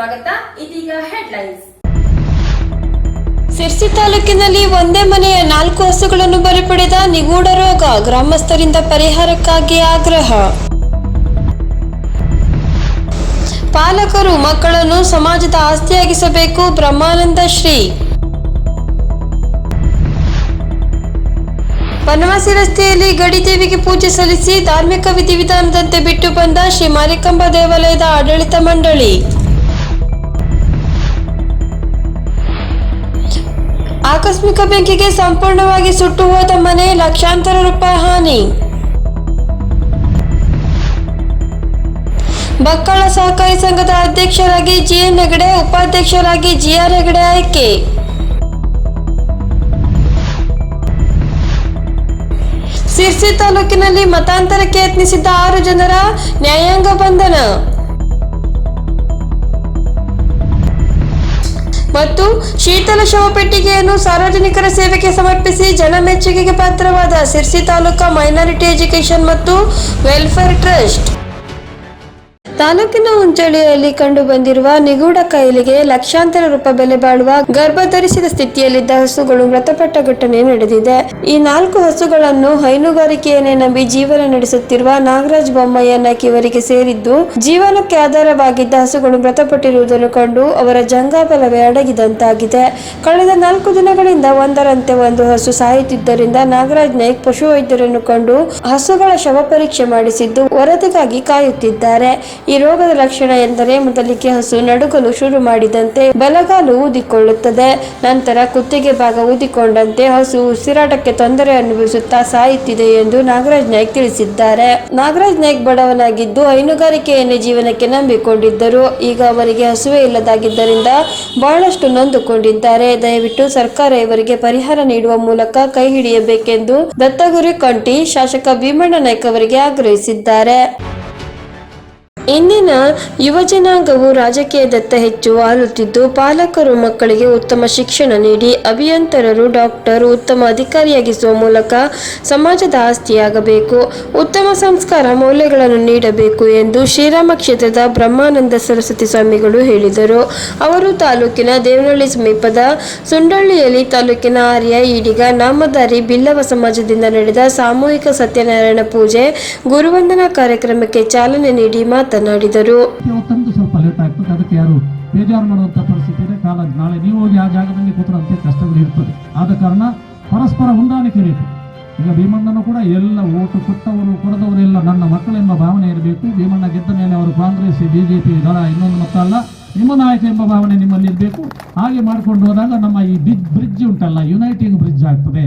ಸ್ವಾಗತ. ಇದೀಗ ಹೆಡ್ಲೈನ್ಸ್ ಸಿರ್ಸಿ ತಾಲೂಕಿನಲ್ಲಿ ಒಂದೇ ಮನೆಯ ನಾಲ್ಕು ಹಸುಗಳನ್ನು ಬಲಿ ಪಡೆದ ನಿಗೂಢ ರೋಗ ಗ್ರಾಮಸ್ಥರಿಂದ ಪರಿಹಾರಕ್ಕಾಗಿ ಆಗ್ರಹ. ಪಾಲಕರು ಮಕ್ಕಳನ್ನು ಸಮಾಜದ ಆಸ್ತಿಯಾಗಿಸಬೇಕು ಬ್ರಹ್ಮಾನಂದ ಶ್ರೀ. ಬನವಾಸಿ ರಸ್ತೆಯಲ್ಲಿ ಗಡಿದೇವಿಗೆ ಪೂಜೆ ಸಲ್ಲಿಸಿ ಧಾರ್ಮಿಕ ವಿಧಿವಿಧಾನದಂತೆ ಬಿಟ್ಟು ಬಂದ ಶ್ರೀ ಮಾರಿಕಂಬ ದೇವಾಲಯದ ಆಡಳಿತ ಮಂಡಳಿ. ಆಕಸ್ಮಿಕ ಬೆಂಕಿಗೆ ಸಂಪೂರ್ಣವಾಗಿ ಸುಟ್ಟು ಹೋದ ಮನೆ ಲಕ್ಷಾಂತರ ರೂಪಾಯಿ ಹಾನಿ. ಬಕ್ಕಳ ಸಹಕಾರಿ ಸಂಘದ ಅಧ್ಯಕ್ಷರಾಗಿ ಜಿಎನ್ ಹೆಗಡೆ, ಉಪಾಧ್ಯಕ್ಷರಾಗಿ ಜಿಆರ್ ಹೆಗಡೆ ಆಯ್ಕೆ. ಸಿರ್ಸಿ ತಾಲೂಕಿನಲ್ಲಿ ಮತಾಂತರಕ್ಕೆ ಯತ್ನಿಸಿದ್ದ ಆರು ಜನರ ನ್ಯಾಯಾಂಗ ಬಂಧನ. ಮತ್ತು ಶೀತಲ ಶವಪೆಟ್ಟಿಗೆಯನ್ನು ಸಾರ್ವಜನಿಕರ ಸೇವೆಗೆ ಸಮರ್ಪಿಸಿ ಜನಮೆಚ್ಚುಗೆಗೆ ಪಾತ್ರವಾದ ಸಿರ್ಸಿ ತಾಲೂಕಾ ಮೈನಾರಿಟಿ ಎಜುಕೇಷನ್ ಮತ್ತು ವೆಲ್ಫೇರ್ ಟ್ರಸ್ಟ್. ತಾಲೂಕಿನ ಉಂಚಳಿಯಲ್ಲಿ ಕಂಡು ಬಂದಿರುವ ನಿಗೂಢ ಕಾಯಿಲೆಗೆ ಲಕ್ಷಾಂತರ ರೂಪ ಬೆಲೆ ಬಾಳುವ ಗರ್ಭ ಧರಿಸಿದ ಸ್ಥಿತಿಯಲ್ಲಿದ್ದ ಹಸುಗಳು ಮೃತಪಟ್ಟ ಘಟನೆ ನಡೆದಿದೆ. ಈ ನಾಲ್ಕು ಹಸುಗಳನ್ನು ಹೈನುಗಾರಿಕೆಯನ್ನೇ ನಂಬಿ ಜೀವನ ನಡೆಸುತ್ತಿರುವ ನಾಗರಾಜ್ ಬೊಮ್ಮಯ್ಯ ಇವರಿಗೆ ಸೇರಿದ್ದು, ಜೀವನಕ್ಕೆ ಆಧಾರವಾಗಿದ್ದ ಹಸುಗಳು ಮೃತಪಟ್ಟಿರುವುದನ್ನು ಕಂಡು ಅವರ ಜಂಗಾಬಲವೇ ಅಡಗಿದಂತಾಗಿದೆ. ಕಳೆದ ನಾಲ್ಕು ದಿನಗಳಿಂದ ಒಂದರಂತೆ ಒಂದು ಹಸು ಸಾಯುತ್ತಿದ್ದರಿಂದ ನಾಗರಾಜ್ ನಾಯ್ಕ್ ಪಶುವೈದ್ಯರನ್ನು ಕಂಡು ಹಸುಗಳ ಶವ ಮಾಡಿಸಿದ್ದು, ವರದಿಗಾಗಿ ಕಾಯುತ್ತಿದ್ದಾರೆ. ಈ ರೋಗದ ಲಕ್ಷಣ ಎಂದರೆ ಮೊದಲಿಗೆ ಹಸು ನಡುಗಲು ಶುರು ಮಾಡಿದಂತೆ ಬಲಗಾಲು ಊದಿಕೊಳ್ಳುತ್ತದೆ. ನಂತರ ಕುತ್ತಿಗೆ ಭಾಗ ಊದಿಕೊಂಡಂತೆ ಹಸು ಉಸಿರಾಟಕ್ಕೆ ತೊಂದರೆ ಅನುಭವಿಸುತ್ತಾ ಸಾಯುತ್ತಿದೆ ಎಂದು ನಾಗರಾಜ್ ನಾಯ್ಕ್ ತಿಳಿಸಿದ್ದಾರೆ. ನಾಗರಾಜ್ ನಾಯ್ಕ್ ಬಡವನಾಗಿದ್ದು ಹೈನುಗಾರಿಕೆಯನ್ನೇ ಜೀವನಕ್ಕೆ ನಂಬಿಕೊಂಡಿದ್ದರು. ಈಗ ಅವರಿಗೆ ಹಸುವೆ ಇಲ್ಲದಾಗಿದ್ದರಿಂದ ಬಹಳಷ್ಟು ನೊಂದುಕೊಂಡಿದ್ದಾರೆ. ದಯವಿಟ್ಟು ಸರ್ಕಾರ ಇವರಿಗೆ ಪರಿಹಾರ ನೀಡುವ ಮೂಲಕ ಕೈ ಹಿಡಿಯಬೇಕೆಂದು ದತ್ತಗುರಿ ಕಂಠಿ ಶಾಸಕ ಭೀಮಣ್ಣ ನಾಯ್ಕ ಅವರಿಗೆ ಆಗ್ರಹಿಸಿದ್ದಾರೆ. ಇಂದಿನ ಯುವ ಜನಾಂಗವು ರಾಜಕೀಯದತ್ತ ಹೆಚ್ಚು ಆಲುತ್ತಿದ್ದು ಪಾಲಕರು ಮಕ್ಕಳಿಗೆ ಉತ್ತಮ ಶಿಕ್ಷಣ ನೀಡಿ, ಅಭಿಯಂತರರು ಡಾಕ್ಟರ್, ಉತ್ತಮ ಅಧಿಕಾರಿಯಾಗಿಸುವ ಮೂಲಕ ಸಮಾಜದ ಆಸ್ತಿಯಾಗಬೇಕು, ಉತ್ತಮ ಸಂಸ್ಕಾರ ಮೌಲ್ಯಗಳನ್ನು ನೀಡಬೇಕು ಎಂದು ಶ್ರೀರಾಮ ಕ್ಷೇತ್ರದ ಬ್ರಹ್ಮಾನಂದ ಸರಸ್ವತಿ ಸ್ವಾಮಿಗಳು ಹೇಳಿದರು. ಅವರು ತಾಲೂಕಿನ ದೇವನಹಳ್ಳಿ ಸಮೀಪದ ಸುಂಡಳ್ಳಿಯಲ್ಲಿ ತಾಲೂಕಿನ ಆರ್ಯ ಈಡಿಗ ನಾಮಧಾರಿ ಬಿಲ್ಲವ ಸಮಾಜದಿಂದ ನಡೆದ ಸಾಮೂಹಿಕ ಸತ್ಯನಾರಾಯಣ ಪೂಜೆ, ಗುರುವಂದನಾ ಕಾರ್ಯಕ್ರಮಕ್ಕೆ ಚಾಲನೆ ನೀಡಿ ಮಾತನಾಡಿದರು. ಸ್ವಲ್ಪ ಲೇಟ್ ಆಗ್ತದೆ ಅದಕ್ಕೆ ಯಾರು ಬೇಜಾರು ಮಾಡುವಂತ ಪರಿಸ್ಥಿತಿ ಕಾಲ ನಾಳೆ ನೀವು ಹೋಗಿ ಆ ಜಾಗದಲ್ಲಿ ಕೂತ್ರಂತೆ ಕಷ್ಟಗಳು ಇರ್ತದೆ. ಆದ ಕಾರಣ ಪರಸ್ಪರ ಹೊಂದಾಣಿಕೆ ಬೇಕು. ಈಗ ಭೀಮಣ್ಣನು ಕೂಡ ಎಲ್ಲ ಓಟು ಕೊಟ್ಟವರು ಕೊಡದವರೆಲ್ಲ ನನ್ನ ಮಕ್ಕಳೆಂಬ ಭಾವನೆ ಇರಬೇಕು. ಭೀಮಣ್ಣ ಗೆದ್ದ ಮೇಲೆ ಅವರು ಕಾಂಗ್ರೆಸ್ ಬಿಜೆಪಿ ದಳ ಇನ್ನೊಂದು ಮತ್ತಲ್ಲ ನಿಮ್ಮ ನಾಯಕ ಎಂಬ ಭಾವನೆ ನಿಮ್ಮಲ್ಲಿ ಇರಬೇಕು. ಹಾಗೆ ಮಾಡ್ಕೊಂಡು ಹೋದಾಗ ನಮ್ಮ ಈ ಬಿಗ್ ಬ್ರಿಡ್ಜ್ ಉಂಟಲ್ಲ ಯುನೈಟಿಂಗ್ ಬ್ರಿಡ್ಜ್ ಆಗ್ತದೆ.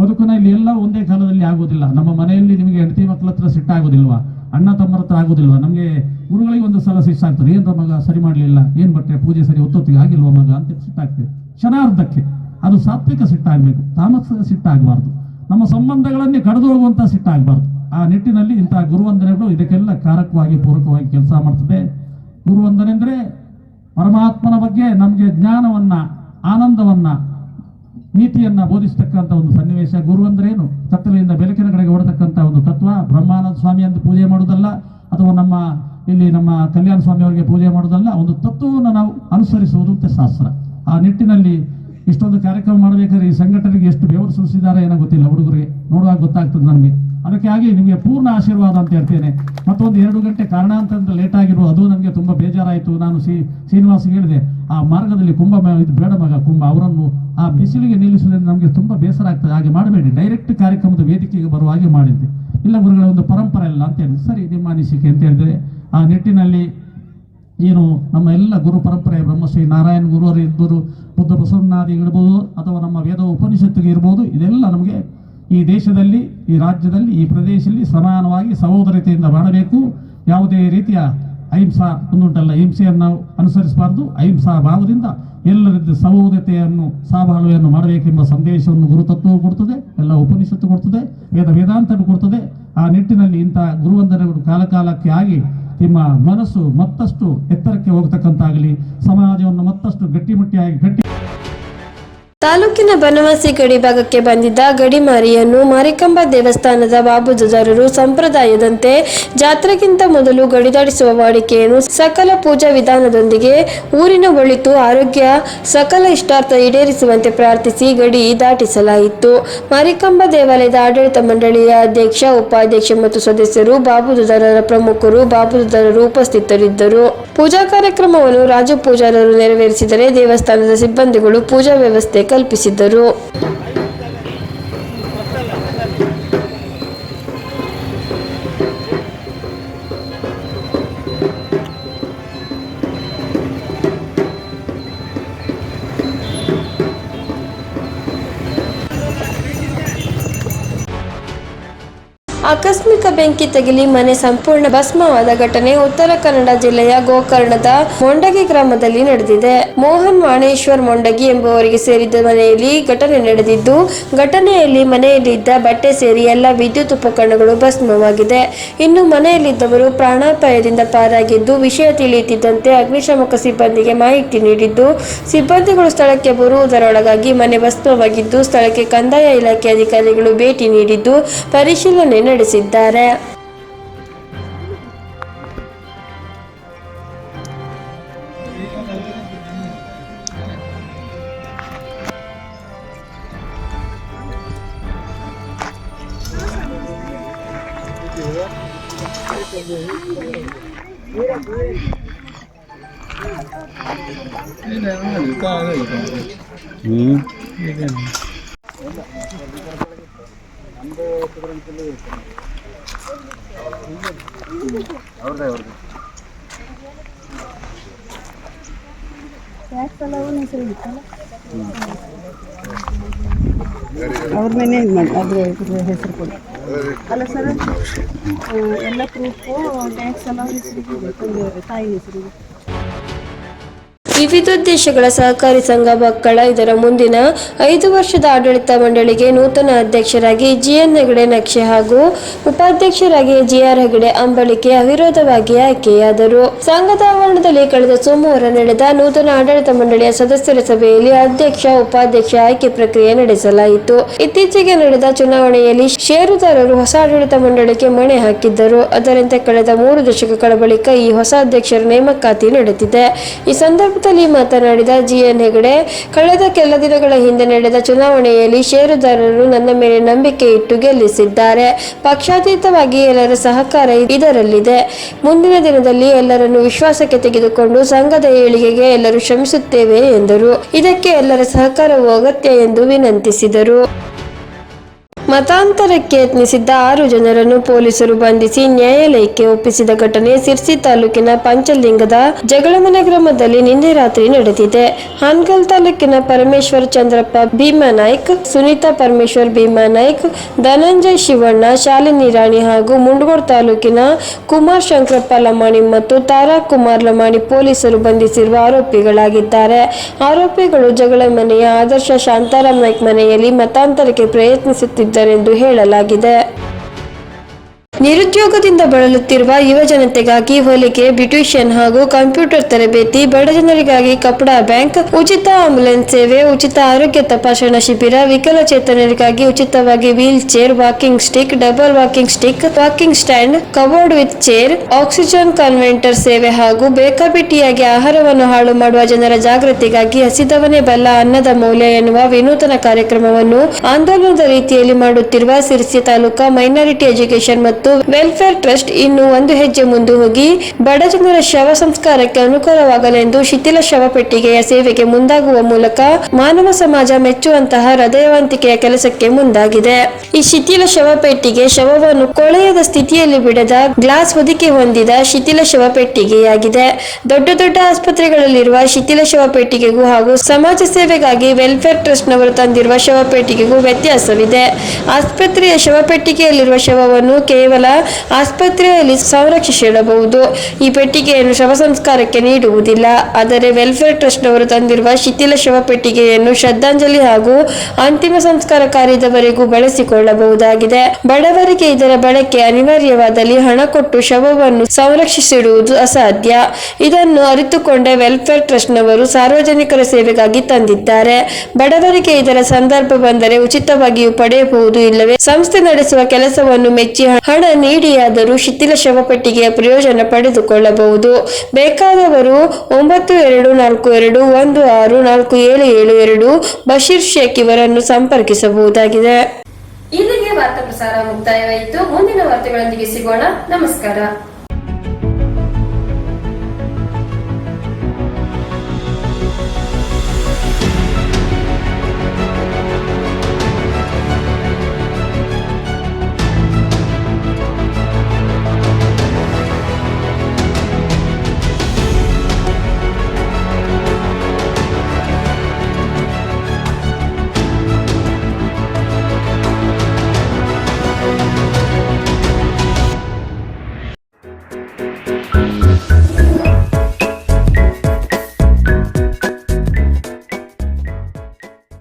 ಬದುಕಿನಲ್ಲಿ ಎಲ್ಲ ಒಂದೇ ಕಾಲದಲ್ಲಿ ಆಗೋದಿಲ್ಲ ನಮ್ಮ ಮನೆಯಲ್ಲಿ ನಿಮಗೆ ಹೆಂಡತಿ ಮಕ್ಕಳ ಹತ್ರ ಸಿಟ್ಟಾಗೋದಿಲ್ವಾ ಅಣ್ಣ ತಮ್ಮರ ಹತ್ರ ಆಗೋದಿಲ್ವ? ನಮಗೆ ಗುರುಗಳಿಗೆ ಒಂದು ಸಲ ಶಿಷ್ಟಾಗ್ತದೆ ಏನ್ರ ಮಗ ಸರಿ ಮಾಡಲಿಲ್ಲ, ಏನು ಬಟ್ಟೆ ಪೂಜೆ ಸರಿ ಒತ್ತೊತ್ತಿಗೆ ಆಗಿಲ್ವ ಮಗ ಅಂತ ಸಿಟ್ಟಾಗ್ತದೆ. ಕ್ಷಣಾರ್ಧಕ್ಕೆ ಅದು ಸಾತ್ವಿಕ ಸಿಟ್ಟಾಗಬೇಕು. ತಾಮಸಿಕ ಸಿಟ್ಟಾಗಬಾರ್ದು. ನಮ್ಮ ಸಂಬಂಧಗಳನ್ನೇ ಕಡಿದು ಸಿಟ್ಟಾಗಬಾರ್ದು. ಆ ನಿಟ್ಟಿನಲ್ಲಿ ಇಂತಹ ಗುರುವಂದನೆಗಳು ಇದಕ್ಕೆಲ್ಲ ಕಾರಕವಾಗಿ, ಪೂರಕವಾಗಿ ಕೆಲಸ ಮಾಡ್ತದೆ. ಗುರುವಂದನೆ ಅಂದರೆ ಪರಮಾತ್ಮನ ಬಗ್ಗೆ ನಮಗೆ ಜ್ಞಾನವನ್ನ, ಆನಂದವನ್ನ ನೀತಿಯನ್ನ ಬೋಧಿಸ್ತಕ್ಕಂಥ ಒಂದು ಸನ್ನಿವೇಶ. ಗುರು ಅಂದ್ರೆ ಏನು? ಕತ್ತಲೆಯಿಂದ ಬೆಳಕಿನ ಕಡೆಗೆ ಓಡತಕ್ಕಂಥ ಒಂದು ತತ್ವ. ಬ್ರಹ್ಮಾನಂದ ಸ್ವಾಮಿ ಅಂತ ಪೂಜೆ ಮಾಡುವುದಲ್ಲ, ಅಥವಾ ನಮ್ಮ ಇಲ್ಲಿ ನಮ್ಮ ಕಲ್ಯಾಣ ಸ್ವಾಮಿ ಅವರಿಗೆ ಪೂಜೆ ಮಾಡುವುದಲ್ಲ, ಒಂದು ತತ್ವವನ್ನು ನಾವು ಅನುಸರಿಸುವುದು ಅಂತ ಶಾಸ್ತ್ರ. ಆ ನಿಟ್ಟಿನಲ್ಲಿ ಇಷ್ಟೊಂದು ಕಾರ್ಯಕ್ರಮ ಮಾಡಬೇಕಾದ್ರೆ ಈ ಸಂಘಟನೆಗೆ ಎಷ್ಟು ಬೆವರು ಸುರಿಸಿದ್ದಾರೆ ಏನೋ ಗೊತ್ತಿಲ್ಲ ಹುಡುಗರಿಗೆ. ನೋಡುವಾಗ ಗೊತ್ತಾಗ್ತದೆ ನನಗೆ ಅದಕ್ಕೆ ನಿಮಗೆ ಪೂರ್ಣ ಆಶೀರ್ವಾದ ಅಂತ ಹೇಳ್ತೇನೆ. ಮತ್ತೊಂದು ಎರಡು ಗಂಟೆ ಕಾರಣಾಂತರದಿಂದ ಲೇಟ್ ಆಗಿರೋ ಅದು ನನಗೆ ತುಂಬ ಬೇಜಾರಾಯಿತು. ನಾನು ಸಿ ಶ್ರೀನಿವಾಸ್ ಹೇಳಿದೆ, ಆ ಮಾರ್ಗದಲ್ಲಿ ಕುಂಭ ಇದು ಬೇಡ ಮಗ ಕುಂಭ, ಅವರನ್ನು ಆ ಬಿಸಿಲಿಗೆ ನಿಲ್ಲಿಸುವುದರಿಂದ ನಮಗೆ ತುಂಬ ಬೇಸರ ಆಗ್ತದೆ. ಹಾಗೆ ಮಾಡಬೇಡಿ. ಡೈರೆಕ್ಟ್ ಕಾರ್ಯಕ್ರಮದ ವೇದಿಕೆಗೆ ಬರುವ ಹಾಗೆ ಮಾಡಿದ್ದೆ. ಇಲ್ಲ ಗುರುಗಳ, ಒಂದು ಪರಂಪರೆ ಇಲ್ಲ ಅಂತ ಹೇಳಿದೆ ಸರಿ, ನಿಮ್ಮ ಅನಿಸಿಕೆ ಅಂತ ಹೇಳಿದರೆ, ಆ ನಿಟ್ಟಿನಲ್ಲಿ ಏನು ನಮ್ಮ ಎಲ್ಲ ಗುರು ಪರಂಪರೆ ಬ್ರಹ್ಮಶ್ರೀ ನಾರಾಯಣ ಗುರುವರು ಇದ್ದರು ಬುದ್ಧ ಬಸವನಾದಿ ಇರ್ಬೋದು, ಅಥವಾ ನಮ್ಮ ವೇದ ಉಪನಿಷತ್ತಿಗೆ ಇರ್ಬೋದು, ಇದೆಲ್ಲ ನಮಗೆ ಈ ದೇಶದಲ್ಲಿ, ಈ ರಾಜ್ಯದಲ್ಲಿ, ಈ ಪ್ರದೇಶದಲ್ಲಿ ಸಮಾನವಾಗಿ ಸಹೋದರತೆಯಿಂದ ಬಾಳಬೇಕು. ಯಾವುದೇ ರೀತಿಯ ಅಹಿಂಸಾ ಒಂದುಂಟಲ್ಲ. ಹಿಂಸೆಯನ್ನು ನಾವು ಅನುಸರಿಸಬಾರ್ದು. ಅಹಿಂಸಾ ಭಾವದಿಂದ ಎಲ್ಲರಿದ್ದ ಸಹೋದರತೆಯನ್ನು ಸಹಬಾಳ್ವೆಯನ್ನು ಮಾಡಬೇಕೆಂಬ ಸಂದೇಶವನ್ನು ಗುರುತತ್ವವು ಕೊಡ್ತದೆ, ಎಲ್ಲ ಉಪನಿಷತ್ತು ಕೊಡ್ತದೆ, ವೇದ ವೇದಾಂತನು ಕೊಡ್ತದೆ. ಆ ನಿಟ್ಟಿನಲ್ಲಿ ಇಂಥ ಗುರುವಂದನೆಗಳು ಕಾಲಕಾಲಕ್ಕೆ ಆಗಿ ನಿಮ್ಮ ಮನಸ್ಸು ಮತ್ತಷ್ಟು ಎತ್ತರಕ್ಕೆ ಹೋಗ್ತಕ್ಕಂತಾಗಲಿ, ಸಮಾಜವನ್ನು ಮತ್ತಷ್ಟು ಗಟ್ಟಿಮುಟ್ಟಿಯಾಗಿ ಗಟ್ಟಿ ತಾಲೂಕಿನ ಬನವಾಸಿ ಗಡಿ ಭಾಗಕ್ಕೆ ಬಂದಿದ್ದ ಗಡಿಮಾರಿಯನ್ನು ಮಾರಿಕಂಬ ದೇವಸ್ಥಾನದ ಬಾಬುದುದಾರರು ಸಂಪ್ರದಾಯದಂತೆ ಜಾತ್ರೆಗಿಂತ ಮೊದಲು ಗಡಿದಾಡಿಸುವ ವಾಡಿಕೆಯನ್ನು ಸಕಲ ಪೂಜಾ ವಿಧಾನದೊಂದಿಗೆ ಊರಿನ ಒಳಿತು ಆರೋಗ್ಯ, ಸಕಲ ಇಷ್ಟಾರ್ಥ ಈಡೇರಿಸುವಂತೆ ಪ್ರಾರ್ಥಿಸಿ ಗಡಿ ದಾಟಿಸಲಾಯಿತು. ಮಾರಿಕಂಬ ದೇವಾಲಯದ ಆಡಳಿತ ಮಂಡಳಿಯ ಅಧ್ಯಕ್ಷ, ಉಪಾಧ್ಯಕ್ಷ ಮತ್ತು ಸದಸ್ಯರು ಬಾಬುದುದಾರರ ಪ್ರಮುಖರು ಬಾಬುದುದಾರರು ಉಪಸ್ಥಿತರಿದ್ದರು. ಪೂಜಾ ಕಾರ್ಯಕ್ರಮವನ್ನು ರಾಜ ಪೂಜಾರರು ನೆರವೇರಿಸಿದರೆ ದೇವಸ್ಥಾನದ ಸಿಬ್ಬಂದಿಗಳು ಪೂಜಾ ವ್ಯವಸ್ಥೆ ಕಲ್ಪಿಸಿದ್ದರು. ಆಕಸ್ಮಿಕ ಬೆಂಕಿ ತಗಿಲಿ ಮನೆ ಸಂಪೂರ್ಣ ಭಸ್ಮವಾದ ಘಟನೆ ಉತ್ತರ ಕನ್ನಡ ಜಿಲ್ಲೆಯ ಗೋಕರ್ಣದ ಮೊಂಡಗಿ ಗ್ರಾಮದಲ್ಲಿ ನಡೆದಿದೆ. ಮೋಹನ್ ವಾಣೇಶ್ವರ್ ಮೊಂಡಗಿ ಎಂಬುವರಿಗೆ ಸೇರಿದ ಮನೆಯಲ್ಲಿ ಘಟನೆ ನಡೆದಿದ್ದು, ಘಟನೆಯಲ್ಲಿ ಮನೆಯಲ್ಲಿದ್ದ ಬಟ್ಟೆ ಸೇರಿ ಎಲ್ಲ ವಿದ್ಯುತ್ ಉಪಕರಣಗಳು ಭಸ್ಮವಾಗಿದೆ. ಇನ್ನು ಮನೆಯಲ್ಲಿದ್ದವರು ಪ್ರಾಣಾಪಾಯದಿಂದ ಪಾರಾಗಿದ್ದು, ವಿಷಯ ತಿಳಿಯುತ್ತಿದ್ದಂತೆ ಅಗ್ನಿಶಾಮಕ ಸಿಬ್ಬಂದಿಗೆ ಮಾಹಿತಿ ನೀಡಿದ್ದು, ಸಿಬ್ಬಂದಿಗಳು ಸ್ಥಳಕ್ಕೆ ಬರುವುದರೊಳಗಾಗಿ ಮನೆ ಭಸ್ಮವಾಗಿದ್ದು, ಸ್ಥಳಕ್ಕೆ ಕಂದಾಯ ಇಲಾಖೆ ಅಧಿಕಾರಿಗಳು ಭೇಟಿ ನೀಡಿದ್ದು, ಪರಿಶೀಲನೆ ನಡೆಸಿದ್ದಾರೆ ಅವ್ರ ಮೇಲೆ ಇದು ಮಾಡಿ ಅದ್ರ ಹೆಸರು ಕೊಡಿ. ಅಲ್ಲ ಸರ್ ಎಲ್ಲ ಪ್ರೂಫು ಟ್ಯಾಕ್ಸ್ ಎಲ್ಲ ಹೆಸರಿಗೆ ತಾಯಿ ಹೆಸರಿಗೆ. ವಿವಿಧೋದ್ದೇಶಗಳ ಸಹಕಾರಿ ಸಂಘ ಮಕ್ಕಳ ಇದರ ಮುಂದಿನ ಐದು ವರ್ಷದ ಆಡಳಿತ ಮಂಡಳಿಗೆ ನೂತನ ಅಧ್ಯಕ್ಷರಾಗಿ ಜಿಎನ್ ಹೆಗಡೆ ನಕ್ಷೆ ಹಾಗೂ ಉಪಾಧ್ಯಕ್ಷರಾಗಿ ಜಿಆರ್ ಹೆಗಡೆ ಅಂಬಳಿಕೆ ಅವಿರೋಧವಾಗಿ ಆಯ್ಕೆಯಾದರು. ಸಂಘದ ಆವರಣದಲ್ಲಿ ಕಳೆದ ಸೋಮವಾರ ನಡೆದ ನೂತನ ಆಡಳಿತ ಮಂಡಳಿಯ ಸದಸ್ಯರ ಸಭೆಯಲ್ಲಿ ಅಧ್ಯಕ್ಷ, ಉಪಾಧ್ಯಕ್ಷ ಆಯ್ಕೆ ಪ್ರಕ್ರಿಯೆ ನಡೆಸಲಾಯಿತು. ಇತ್ತೀಚೆಗೆ ನಡೆದ ಚುನಾವಣೆಯಲ್ಲಿ ಷೇರುದಾರರು ಹೊಸ ಆಡಳಿತ ಮಂಡಳಿಗೆ ಮಣೆ ಹಾಕಿದ್ದರು. ಅದರಂತೆ ಕಳೆದ ಮೂರು ದಶಕಗಳ ಬಳಿಕ ಈ ಹೊಸ ಅಧ್ಯಕ್ಷರ ನೇಮಕಾತಿ ನಡೆದಿದೆ. ಈ ಸಂದರ್ಭದಲ್ಲಿ ಮಾತನಾಡಿದ ಜಿಎನ್ ಹೆಗಡೆ, ಕಳೆದ ಕೆಲ ದಿನಗಳ ಹಿಂದೆ ನಡೆದ ಚುನಾವಣೆಯಲ್ಲಿ ಷೇರುದಾರರು ನನ್ನ ಮೇಲೆ ನಂಬಿಕೆ ಇಟ್ಟು ಗೆಲ್ಲಿಸಿದ್ದಾರೆ. ಪಕ್ಷಾತೀತವಾಗಿ ಎಲ್ಲರ ಸಹಕಾರ ಇದರಲ್ಲಿದೆ. ಮುಂದಿನ ದಿನದಲ್ಲಿ ಎಲ್ಲರನ್ನು ವಿಶ್ವಾಸಕ್ಕೆ ತೆಗೆದುಕೊಂಡು ಸಂಘದ ಏಳಿಗೆಗೆ ಎಲ್ಲರೂ ಶ್ರಮಿಸುತ್ತೇವೆ ಎಂದರು. ಇದಕ್ಕೆ ಎಲ್ಲರ ಸಹಕಾರವೂ ಅಗತ್ಯ ಎಂದು ವಿನಂತಿಸಿದರು. ಮತಾಂತರಕ್ಕೆ ಯತ್ನಿಸಿದ್ದ ಆರು ಜನರನ್ನು ಪೊಲೀಸರು ಬಂಧಿಸಿ ನ್ಯಾಯಾಲಯಕ್ಕೆ ಒಪ್ಪಿಸಿದ ಘಟನೆ ಸಿರ್ಸಿ ತಾಲೂಕಿನ ಪಂಚಲಿಂಗದ ಜಗಳಮನೆ ಗ್ರಾಮದಲ್ಲಿ ನಿನ್ನೆ ರಾತ್ರಿ ನಡೆದಿದೆ. ಹಾನ್ಗಲ್ ತಾಲೂಕಿನ ಪರಮೇಶ್ವರ್ ಚಂದ್ರಪ್ಪ ಭೀಮಾ ನಾಯ್ಕ್ ಸುನೀತಾ ಪರಮೇಶ್ವರ್ ಭೀಮಾ ನಾಯ್ಕ್ ಧನಂಜಯ್ ಶಿವಣ್ಣ, ಶಾಲಿನಿ ರಾಣಿ ಹಾಗೂ ಮುಂಡಗೋಡ್ ತಾಲೂಕಿನ ಕುಮಾರ್ ಶಂಕರಪ್ಪ ಲಮಾಣಿ ಮತ್ತು ತಾರಾ ಕುಮಾರ್ ಲಮಾಣಿ ಪೊಲೀಸರು ಬಂಧಿಸಿರುವ ಆರೋಪಿಗಳಾಗಿದ್ದಾರೆ. ಆರೋಪಿಗಳು ಜಗಳಮನೆಯ ಆದರ್ಶ ಶಾಂತಾರಾಮ್ ನಾಯ್ಕ್ ಮನೆಯಲ್ಲಿ ಮತಾಂತರಕ್ಕೆ ಪ್ರಯತ್ನಿಸುತ್ತಿದ್ದರೆಂದು ಹೇಳಲಾಗಿದೆ. ನಿರುದ್ಯೋಗದಿಂದ ಬಳಲುತ್ತಿರುವ ಯುವ ಜನತೆಗಾಗಿ ಹೊಲಿಗೆ ಬ್ಯೂಟಿಷಿಯನ್ ಹಾಗೂ ಕಂಪ್ಯೂಟರ್ ತರಬೇತಿ, ಬಡ ಜನರಿಗಾಗಿ ಕಪಡಾ ಬ್ಯಾಂಕ್, ಉಚಿತ ಆಂಬುಲೆನ್ಸ್ ಸೇವೆ, ಉಚಿತ ಆರೋಗ್ಯ ತಪಾಸಣಾ ಶಿಬಿರ, ವಿಕಲಚೇತನರಿಗಾಗಿ ಉಚಿತವಾಗಿ wheel chair, walking stick, double walking stick, walking stand, cupboard with chair, oxygen converter ಸೇವೆ ಹಾಗೂ ಬೇಕಾಬಿಟ್ಟಿಯಾಗಿ ಆಹಾರವನ್ನು ಹಾಳು ಮಾಡುವ ಜನರ ಜಾಗೃತಿಗಾಗಿ ಹಸಿದವನೇ ಬಲ್ಲ ಅನ್ನದ ಮೌಲ್ಯ ಎನ್ನುವ ವಿನೂತನ ಕಾರ್ಯಕ್ರಮವನ್ನು ಆಂದೋಲನದ ರೀತಿಯಲ್ಲಿ ಮಾಡುತ್ತಿರುವ ಸಿರ್ಸಿ ತಾಲೂಕಾ ಮೈನಾರಿಟಿ ಎಜುಕೇಶನ್ ಮತ್ತು ವೆಲ್ಫೇರ್ ಟ್ರಸ್ಟ್ ಇನ್ನು ಒಂದು ಹೆಜ್ಜೆ ಮುಂದೆ ಹೋಗಿ, ಬಡ ಜನರ ಶವ ಸಂಸ್ಕಾರಕ್ಕೆ ಅನುಕೂಲವಾಗಲೆಂದು ಶಿಥಿಲ ಶವ ಪೆಟ್ಟಿಗೆಯ ಸೇವೆಗೆ ಮುಂದಾಗುವ ಮೂಲಕ ಮಾನವ ಸಮಾಜ ಮೆಚ್ಚುವಂತಹ ಹೃದಯವಂತಿಕೆಯ ಕೆಲಸಕ್ಕೆ ಮುಂದಾಗಿದೆ. ಈ ಶಿಥಿಲ ಶವಪೆಟ್ಟಿಗೆ ಶವವನ್ನು ಕೊಳೆಯದ ಸ್ಥಿತಿಯಲ್ಲಿ ಬಿಡದ ಗ್ಲಾಸ್ ಹೊದಿಕೆ ಹೊಂದಿದ ಶಿಥಿಲ ಶವ ಪೆಟ್ಟಿಗೆಯಾಗಿದೆ. ದೊಡ್ಡ ದೊಡ್ಡ ಆಸ್ಪತ್ರೆಗಳಲ್ಲಿರುವ ಶಿಥಿಲ ಶವ ಪೆಟ್ಟಿಗೆಗೂ ಹಾಗೂ ಸಮಾಜ ಸೇವೆಗಾಗಿ ವೆಲ್ಫೇರ್ ಟ್ರಸ್ಟ್ನವರು ತಂದಿರುವ ಶವಪೆಟ್ಟಿಗೆಗೂ ವ್ಯತ್ಯಾಸವಿದೆ. ಆಸ್ಪತ್ರೆಯ ಶವಪೆಟ್ಟಿಗೆಯಲ್ಲಿರುವ ಶವವನ್ನು ಕೇವಲ ಕೇವಲ ಆಸ್ಪತ್ರೆಯಲ್ಲಿ ಸಂರಕ್ಷಿಸಿಡಬಹುದು ಈ ಪೆಟ್ಟಿಗೆಯನ್ನು ಶವ ಸಂಸ್ಕಾರಕ್ಕೆ ನೀಡುವುದಿಲ್ಲ. ಆದರೆ ವೆಲ್ಫೇರ್ ಟ್ರಸ್ಟ್ನವರು ತಂದಿರುವ ಶಿಥಿಲ ಶವ ಪೆಟ್ಟಿಗೆಯನ್ನು ಶ್ರದ್ಧಾಂಜಲಿ ಹಾಗೂ ಅಂತಿಮ ಸಂಸ್ಕಾರ ಕಾರ್ಯದವರೆಗೂ ಬಳಸಿಕೊಳ್ಳಬಹುದಾಗಿದೆ. ಬಡವರಿಗೆ ಇದರ ಬಳಕೆ ಅನಿವಾರ್ಯವಾದಲ್ಲಿ ಹಣ ಕೊಟ್ಟು ಶವವನ್ನು ಸಂರಕ್ಷಿಸಿಡುವುದು ಅಸಾಧ್ಯ. ಇದನ್ನು ಅರಿತುಕೊಂಡ ವೆಲ್ಫೇರ್ ಟ್ರಸ್ಟ್ನವರು ಸಾರ್ವಜನಿಕರ ಸೇವೆಗಾಗಿ ತಂದಿದ್ದಾರೆ. ಬಡವರಿಗೆ ಇದರ ಸಂದರ್ಭ ಬಂದರೆ ಉಚಿತವಾಗಿಯೂ ಪಡೆಯಬಹುದು. ಇಲ್ಲವೇ ಸಂಸ್ಥೆ ನಡೆಸುವ ಕೆಲಸವನ್ನು ಮೆಚ್ಚಿ ಹಣ ನೀಡಿಯಾದರೂ ಶಿಥಿಲ ಶವಪೆಟ್ಟಿಗೆಯ ಪ್ರಯೋಜನ ಪಡೆದುಕೊಳ್ಳಬಹುದು. ಬೇಕಾದವರು ಒಂಬತ್ತು ಎರಡು ನಾಲ್ಕು ಎರಡು ಒಂದು ಆರು ನಾಲ್ಕು ಏಳು ಏಳು ಎರಡು ಬಶೀರ್ ಶೇಖ್ ಇವರನ್ನು ಸಂಪರ್ಕಿಸಬಹುದಾಗಿದೆ. ಇಲ್ಲಿಗೆ ವಾರ್ತಾ ಪ್ರಸಾರ ಮುಕ್ತಾಯವಾಯಿತು. ಮುಂದಿನ ವಾರ್ತೆಗಳೊಂದಿಗೆ ಸಿಗೋಣ. ನಮಸ್ಕಾರ.